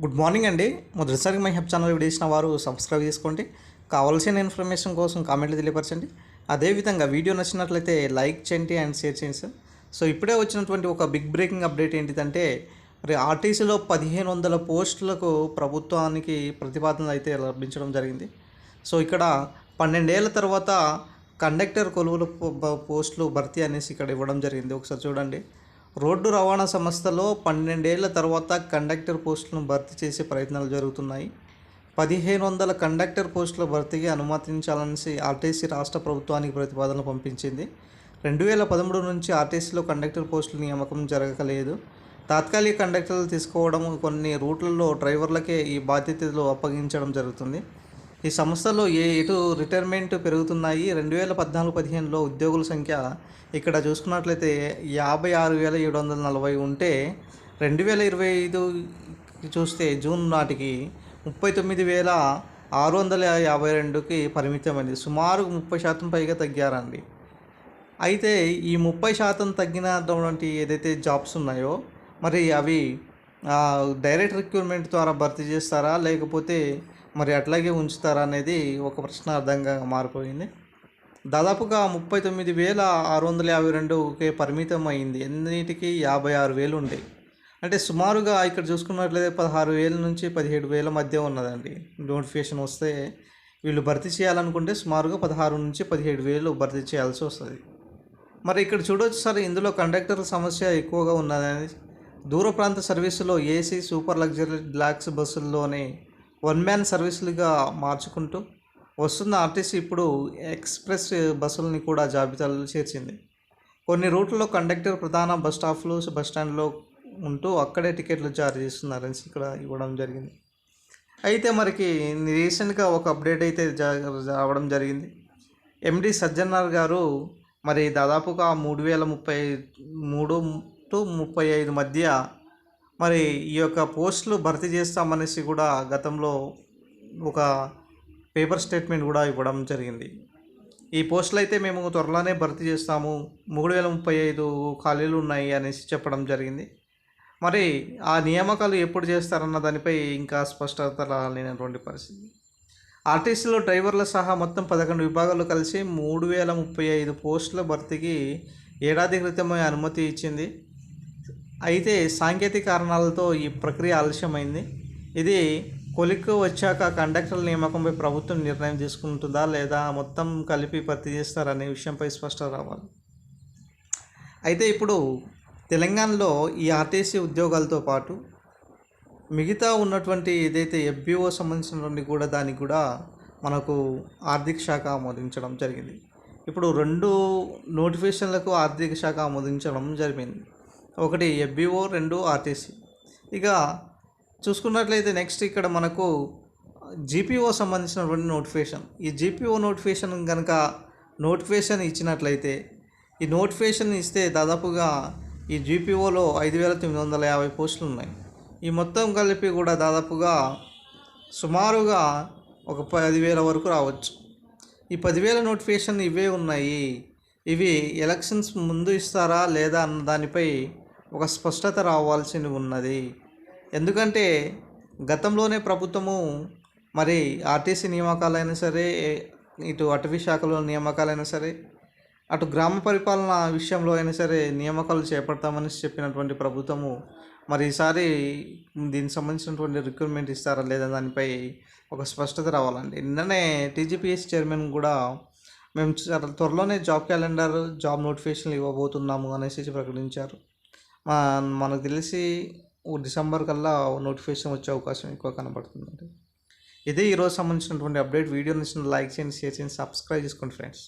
Good morning అండి. మొదటిసారి my help channel video ఇచ్చిన వారు సబ్స్క్రైబ్ చేసుకోండి. కావాల్సిన ఇన్ఫర్మేషన్ కోసం కామెంట్లు తెలియపరచండి. అదేవిధంగా వీడియో నచ్చినట్లయితే లైక్ చేయండి అండ్ షేర్ చేయండి సార్. సో ఇప్పుడే వచ్చినటువంటి ఒక బిగ్ బ్రేకింగ్ అప్డేట్ ఏంటిదంటే మరి ఆర్టీసీలో పదిహేను వందల పోస్టులకు ప్రభుత్వానికి ప్రతిపాదన అయితే లభించడం జరిగింది. సో ఇక్కడ పన్నెండేళ్ళ తర్వాత కండక్టర్ కొలువుల పో- పోస్టులు భర్తీ అనేసి ఇక్కడ ఇవ్వడం జరిగింది. ఒకసారి చూడండి. రోడ్డు రవాణా సంస్థలో పన్నెండేళ్ళ తర్వాత కండక్టర్ పోస్టులను భర్తీ చేసే ప్రయత్నాలు జరుగుతున్నాయి. పదిహేను వందల కండక్టర్ పోస్టుల భర్తీకి అనుమతించాలనేసి ఆర్టీసీ రాష్ట్ర ప్రభుత్వానికి ప్రతిపాదనలు పంపించింది. రెండు వేల పదమూడు నుంచి ఆర్టీసీలో కండక్టర్ పోస్టుల నియామకం జరగలేదు. తాత్కాలిక కండక్టర్లు తీసుకోవడం కొన్ని రూట్లలో డ్రైవర్లకే ఈ బాధ్యతలు అప్పగించడం జరుగుతుంది. ఈ సంస్థలో ఏ ఎటు రిటైర్మెంట్ పెరుగుతున్నాయి? రెండు వేల పద్నాలుగు పదిహేనులో ఉద్యోగుల సంఖ్య ఇక్కడ చూసుకున్నట్లయితే యాభై ఆరు వేల ఏడు వందల నలభై ఉంటే రెండు వేల ఇరవై ఐదు చూస్తే జూన్ నాటికి ముప్పై తొమ్మిది వేల ఆరు వందల యాభై రెండుకి పరిమితమైంది సుమారు ముప్పై శాతం పైగా తగ్గారండి. అయితే ఈ ముప్పై శాతం తగ్గినటువంటి ఏదైతే జాబ్స్ ఉన్నాయో మరి అవి డైరెక్ట్ రిక్రూట్మెంట్ ద్వారా భర్తీ చేస్తారా? లేకపోతే మరి అట్లాగే ఉంచుతారా అనేది ఒక ప్రశ్నార్థంగా మారిపోయింది. దాదాపుగా ముప్పై తొమ్మిది వేల ఆరు వందల యాభై రెండుకే పరిమితం అయింది. ఎన్నిటికీ? యాభై ఆరు వేలు ఉండే. అంటే సుమారుగా ఇక్కడ చూసుకున్నట్లయితే పదహారు వేల నుంచి పదిహేడు వేల మధ్య ఉన్నదండి. నోటిఫికేషన్ వస్తే వీళ్ళు భర్తీ చేయాలనుకుంటే సుమారుగా పదహారు నుంచి పదిహేడు వేలు భర్తీ చేయాల్సి వస్తుంది. మరి ఇక్కడ చూడొచ్చు సార్ ఇందులో కండక్టర్ల సమస్య ఎక్కువగా ఉన్నదని. దూర ప్రాంత సర్వీసులో ఏసీ సూపర్ లగ్జరీ డ్లాక్స్ బస్సుల్లోనే వన్ మ్యాన్ సర్వీసులుగా మార్చుకుంటూ వస్తున్న ఆర్టీసీ ఇప్పుడు ఎక్స్ప్రెస్ బస్సులని కూడా జాబితాలో చేర్చింది. కొన్ని రూట్లలో కండక్టర్ ప్రధాన బస్ స్టాప్లు బస్ స్టాండ్లో ఉంటూ అక్కడే టికెట్లు జారీ చేస్తున్నారని ఇక్కడ ఇవ్వడం జరిగింది. అయితే మనకి రీసెంట్గా ఒక అప్డేట్ అయితే రావడం జరిగింది. ఎండి సజ్జనార్ గారు మరి దాదాపుగా మూడు వేల ముప్పై మూడు టు ముప్పై ఐదు మధ్య మరి ఈ యొక్క పోస్టులు భర్తీ చేస్తామనేసి కూడా గతంలో ఒక పేపర్ స్టేట్మెంట్ కూడా ఇవ్వడం జరిగింది. ఈ పోస్టులు అయితే మేము త్వరలోనే భర్తీ చేస్తాము మూడు వేల ముప్పై ఐదు ఖాళీలు ఉన్నాయి అనేసి చెప్పడం జరిగింది. మరి ఆ నియామకాలు ఎప్పుడు చేస్తారన్న దానిపై ఇంకా స్పష్టత లేనటువంటి పరిస్థితి. ఆర్టీసీలో డ్రైవర్ల సహా మొత్తం పదకొండు విభాగాలు కలిసి మూడు వేల ముప్పై ఐదు పోస్టుల భర్తీకి ఏడాది క్రితమే అనుమతి ఇచ్చింది. అయితే సాంకేతిక కారణాలతో ఈ ప్రక్రియ ఆలస్యమైంది. ఇది కొలిక్కు వచ్చాక కండక్టర్ల నియామకంపై ప్రభుత్వం నిర్ణయం తీసుకుంటుందా లేదా మొత్తం కలిపి భర్తీ చేస్తారనే విషయంపై స్పష్టత రావాలి. అయితే ఇప్పుడు తెలంగాణలో ఈ ఆర్టీసీ ఉద్యోగాలతో పాటు మిగతా ఉన్నటువంటి ఏదైతే ఎఫ్బిఓ సంబంధించినటువంటి కూడా దానికి కూడా మనకు ఆర్థిక శాఖ ఆమోదించడం జరిగింది. ఇప్పుడు రెండు నోటిఫికేషన్లకు ఆర్థిక శాఖ ఆమోదించడం జరిగింది. ఒకటి ఎఫ్బిఓ రెండు ఆర్టీసీ. ఇక చూసుకున్నట్లయితే నెక్స్ట్ ఇక్కడ మనకు జీపీఓ సంబంధించినటువంటి నోటిఫికేషన్. ఈ జీపీఓ నోటిఫికేషన్ కనుక నోటిఫికేషన్ ఇచ్చినట్లయితే ఈ నోటిఫికేషన్ ఇస్తే దాదాపుగా ఈ జీపీఓలో ఐదు వేల తొమ్మిది వందల యాభై పోస్టులు ఉన్నాయి. ఈ మొత్తం కలిపి కూడా దాదాపుగా సుమారుగా ఒక పదివేల వరకు రావచ్చు. ఈ పదివేల నోటిఫికేషన్ ఇవే ఉన్నాయి. ఇవి ఎలక్షన్స్ ముందు ఇస్తారా లేదా అన్న దానిపై ఒక స్పష్టత రావాల్సి ఉన్నది. ఎందుకంటే గతంలోనే ప్రభుత్వము మరి ఆర్టీసీ నియామకాలైనా సరే ఇటు అటవీ శాఖలో నియామకాలైనా సరే అటు గ్రామ పరిపాలన విషయంలో అయినా సరే నియామకాలు చేపడతామని చెప్పినటువంటి ప్రభుత్వము మరి ఈసారి దీనికి సంబంధించినటువంటి రిక్రూట్మెంట్ ఇస్తారా లేదా దానిపై ఒక స్పష్టత రావాలండి. నిన్ననే టీజీపీఎస్ చైర్మన్ కూడా మేము త్వరలోనే జాబ్ క్యాలెండర్ జాబ్ నోటిఫికేషన్లు ఇవ్వబోతున్నాము అనేసి ప్రకటించారు. మనకు తెలిసి డిసెంబర్ కల్లా నోటిఫికేషన్ వచ్చే అవకాశం ఎక్కువ కనబడుతుందండి. ఇదే ఈరోజు సంబంధించినటువంటి అప్డేట్ వీడియో నచ్చిన లైక్ చేయండి షేర్ చేయండి సబ్స్క్రైబ్ చేసుకోండి ఫ్రెండ్స్.